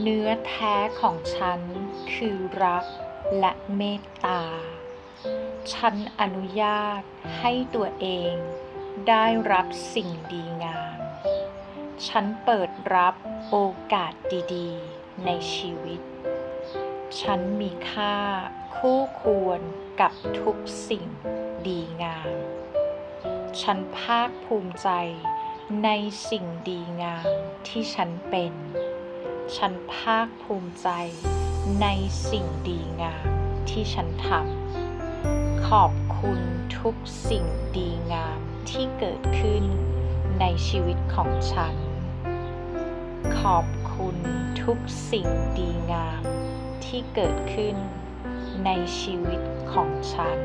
เนื้อแท้ของฉันคือรักและเมตตา ฉันอนุญาตให้ตัวเองได้รับสิ่งดีงาม ฉันเปิดรับโอกาสดีๆ ในชีวิต ฉันมีค่าคู่ควรกับทุกสิ่งดีงาม ฉันภาคภูมิใจในสิ่งดีงามที่ฉันเป็น ฉันภาคภูมิใจในสิ่งดีงามที่ฉันทำ ขอบคุณทุกสิ่งดีงามที่เกิดขึ้นในชีวิตของฉัน ขอบคุณทุกสิ่งดีงามที่เกิดขึ้นในชีวิตของฉัน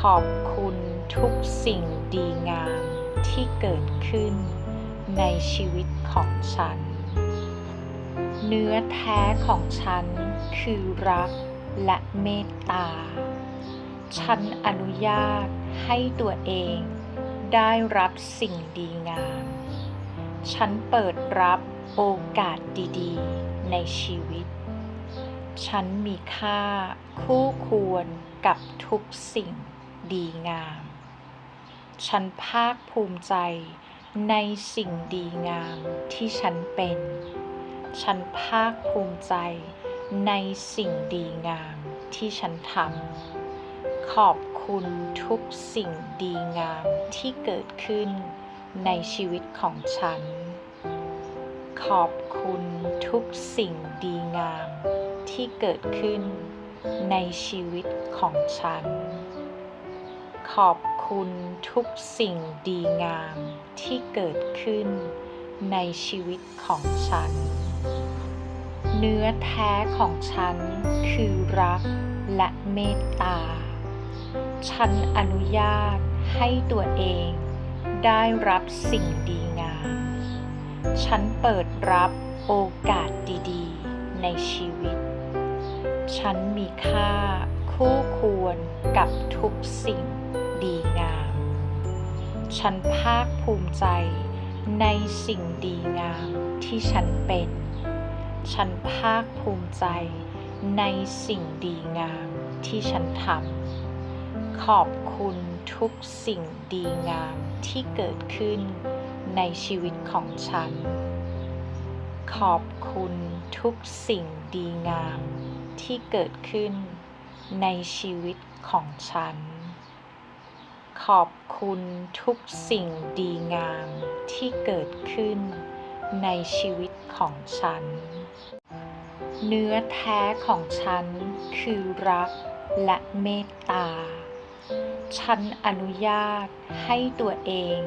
ขอบคุณทุกสิ่งดีงามที่เกิดขึ้นในชีวิตของฉัน เนื้อแท้ของฉันคือรักและเมตตา ฉันอนุญาตให้ตัวเองได้รับสิ่งดีงาม ฉันเปิดรับโอกาสดีๆ ในชีวิต ฉันมีค่าคู่ควรกับทุกสิ่งดีงาม ฉันภาคภูมิใจในสิ่งดีงามที่ฉันเป็น ฉันภาคภูมิใจในสิ่งดีงามที่ฉันทำ ขอบคุณทุกสิ่งดีงามที่เกิดขึ้นในชีวิตของฉัน ขอบคุณทุกสิ่งดีงามที่เกิดขึ้นในชีวิตของฉัน ขอบคุณทุกสิ่งดีงามที่เกิดขึ้นในชีวิตของฉัน เนื้อแท้ของฉันคือรักและเมตตา ฉันอนุญาตให้ตัวเองได้รับสิ่งดีงาม ฉันเปิดรับโอกาสดีๆ ในชีวิต ฉันมีค่าคู่ควรกับทุกสิ่งดีงาม ฉันภาคภูมิใจในสิ่งดีงามที่ฉันเป็น ฉันภาคภูมิใจในสิ่งดีงามที่ฉันทำ ขอบคุณทุกสิ่งดีงามที่เกิดขึ้นในชีวิตของฉัน ขอบคุณทุกสิ่งดีงามที่เกิดขึ้นในชีวิตของฉัน ขอบคุณทุกสิ่งดีงามที่เกิดขึ้นในชีวิตของฉัน เนื้อแท้ของฉันคือรักและเมตตา ฉันอนุญาตให้ตัวเอง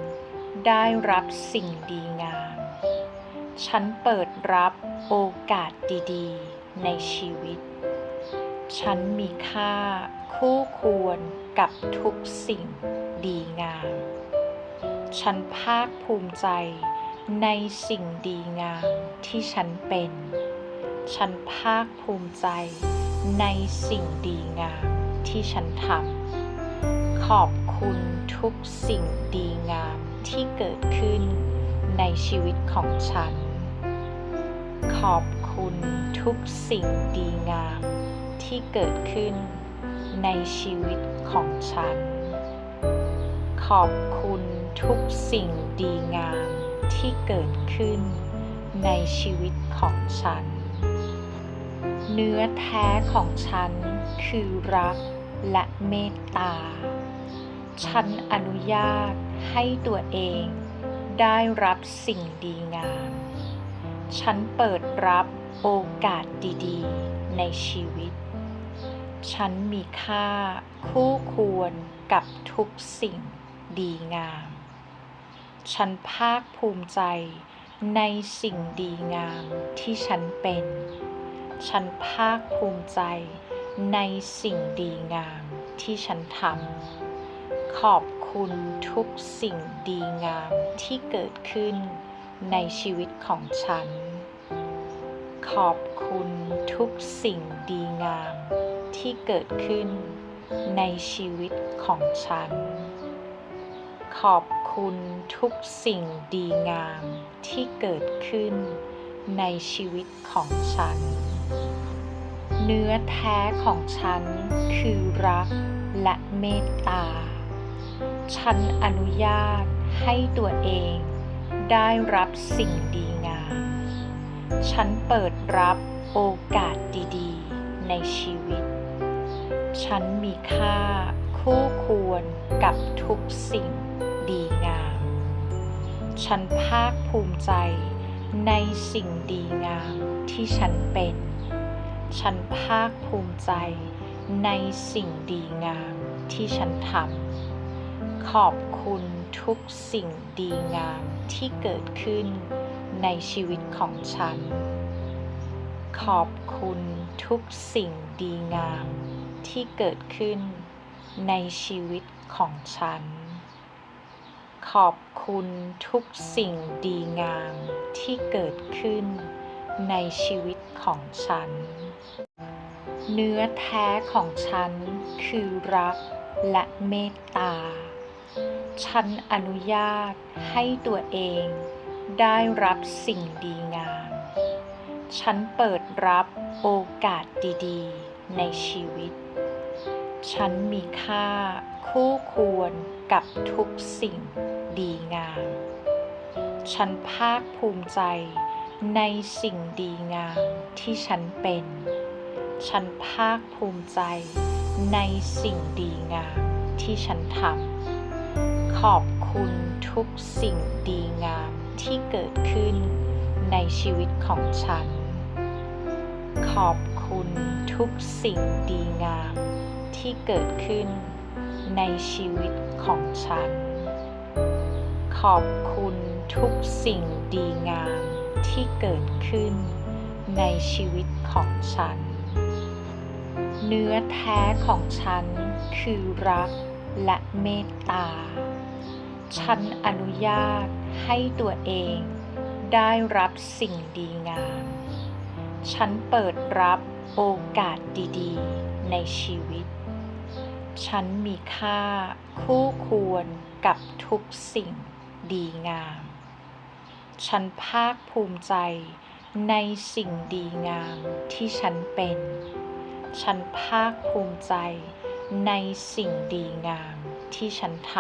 ได้รับสิ่งดีงาม ฉันเปิดรับโอกาสดีๆ ในชีวิต ฉันมีค่าคู่ควรกับทุกสิ่งดีงาม ฉันภาคภูมิใจ ในสิ่งดีงามที่ฉันเป็น ฉันภาคภูมิใจในสิ่งดีงามที่ฉันทำ ขอบคุณทุกสิ่งดีงามที่เกิดขึ้นในชีวิตของฉัน ขอบคุณทุกสิ่งดีงามที่เกิดขึ้นในชีวิตของฉัน ขอบคุณทุกสิ่งดีงาม ที่เกิดขึ้นในชีวิตของฉัน เนื้อแท้ของฉันคือรักและเมตตา ฉันอนุญาตให้ตัวเองได้รับสิ่งดีงาม ฉันเปิดรับโอกาสดีๆ ในชีวิต ฉันมีค่าคู่ควรกับทุกสิ่งดีงาม ฉันภาคภูมิใจในสิ่งดีงามที่ฉันเป็น ฉันภาคภูมิใจในสิ่งดีงามที่ฉันทำ ขอบคุณทุกสิ่งดีงามที่เกิดขึ้นในชีวิตของฉัน ขอบคุณทุกสิ่งดีงามที่เกิดขึ้นในชีวิตของฉัน ขอบคุณทุกสิ่งดีงามที่เกิดขึ้นในชีวิตของฉัน เนื้อแท้ของฉันคือรักและเมตตา ฉันอนุญาตให้ตัวเองได้รับสิ่งดีงาม ฉันเปิดรับโอกาสดีๆ ในชีวิต ฉันมีค่า คู่ควรกับทุกสิ่งดีงาม ฉันภาคภูมิใจในสิ่งดีงามที่ฉันเป็น ฉันภาคภูมิใจในสิ่งดีงามที่ฉันทำ ขอบคุณทุกสิ่งดีงามที่เกิดขึ้นในชีวิตของฉัน ขอบคุณทุกสิ่งดีงามที่เกิดขึ้น ในชีวิตของฉัน ขอบคุณทุกสิ่งดีงามที่เกิดขึ้นในชีวิตของฉัน เนื้อแท้ของฉันคือรักและเมตตา ฉันอนุญาตให้ตัวเองได้รับสิ่งดีงาม ฉันเปิดรับโอกาสดีๆ ในชีวิต ฉันมีค่าคู่ควรกับทุกสิ่งดีงาม ฉันภาคภูมิใจในสิ่งดีงามที่ฉันเป็น ฉันภาคภูมิใจในสิ่งดีงามที่ฉันทำ ขอบคุณทุกสิ่งดีงามที่เกิดขึ้นในชีวิตของฉัน ขอบคุณทุกสิ่งดีงาม ที่เกิดขึ้นในชีวิตของฉัน ขอบคุณทุกสิ่งดีงามที่เกิดขึ้นในชีวิตของฉัน เนื้อแท้ของฉันคือรักและเมตตา ฉันอนุญาตให้ตัวเองได้รับสิ่งดีงาม ฉันเปิดรับโอกาสดีๆ ในชีวิต ฉันมีค่า คู่ควรกับทุกสิ่งดีงาม ฉันภาคภูมิใจในสิ่งดีงามที่ฉันเป็น ฉันภาคภูมิใจในสิ่งดีงามที่ฉันท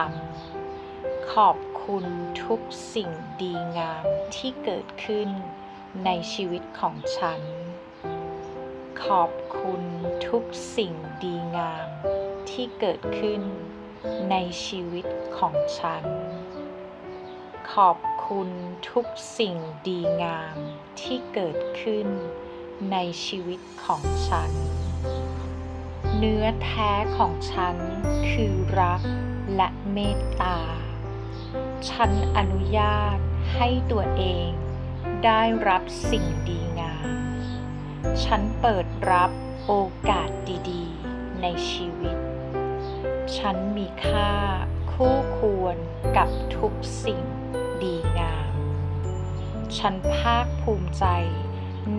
ำ ขอบคุณทุกสิ่งดีงามที่เกิดขึ้นในชีวิตของฉัน ขอบคุณทุกสิ่งดีงาม ที่เกิดขึ้นในชีวิตของฉัน ขอบคุณทุกสิ่งดีงามที่เกิดขึ้นในชีวิตของฉัน เนื้อแท้ของฉันคือรักและเมตตา ฉันอนุญาตให้ตัวเองได้รับสิ่งดีงาม ฉันเปิดรับโอกาสดีๆ ในชีวิต ฉันมีค่า คู่ควรกับทุกสิ่งดีงาม ฉันภาคภูมิใจ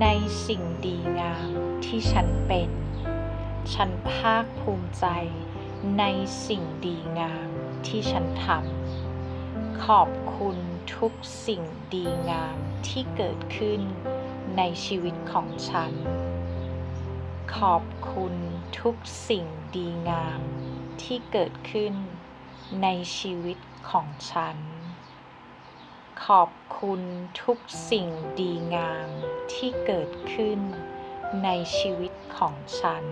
ในสิ่งดีงามที่ฉันเป็น ฉันภาคภูมิใจในสิ่งดีงามที่ฉันทำ ขอบคุณทุกสิ่งดีงามที่เกิดขึ้นในชีวิตของฉัน ขอบคุณทุกสิ่งดีงาม ที่เกิดขึ้นในชีวิตของฉัน ขอบคุณทุกสิ่งดีงามที่เกิดขึ้นในชีวิตของฉัน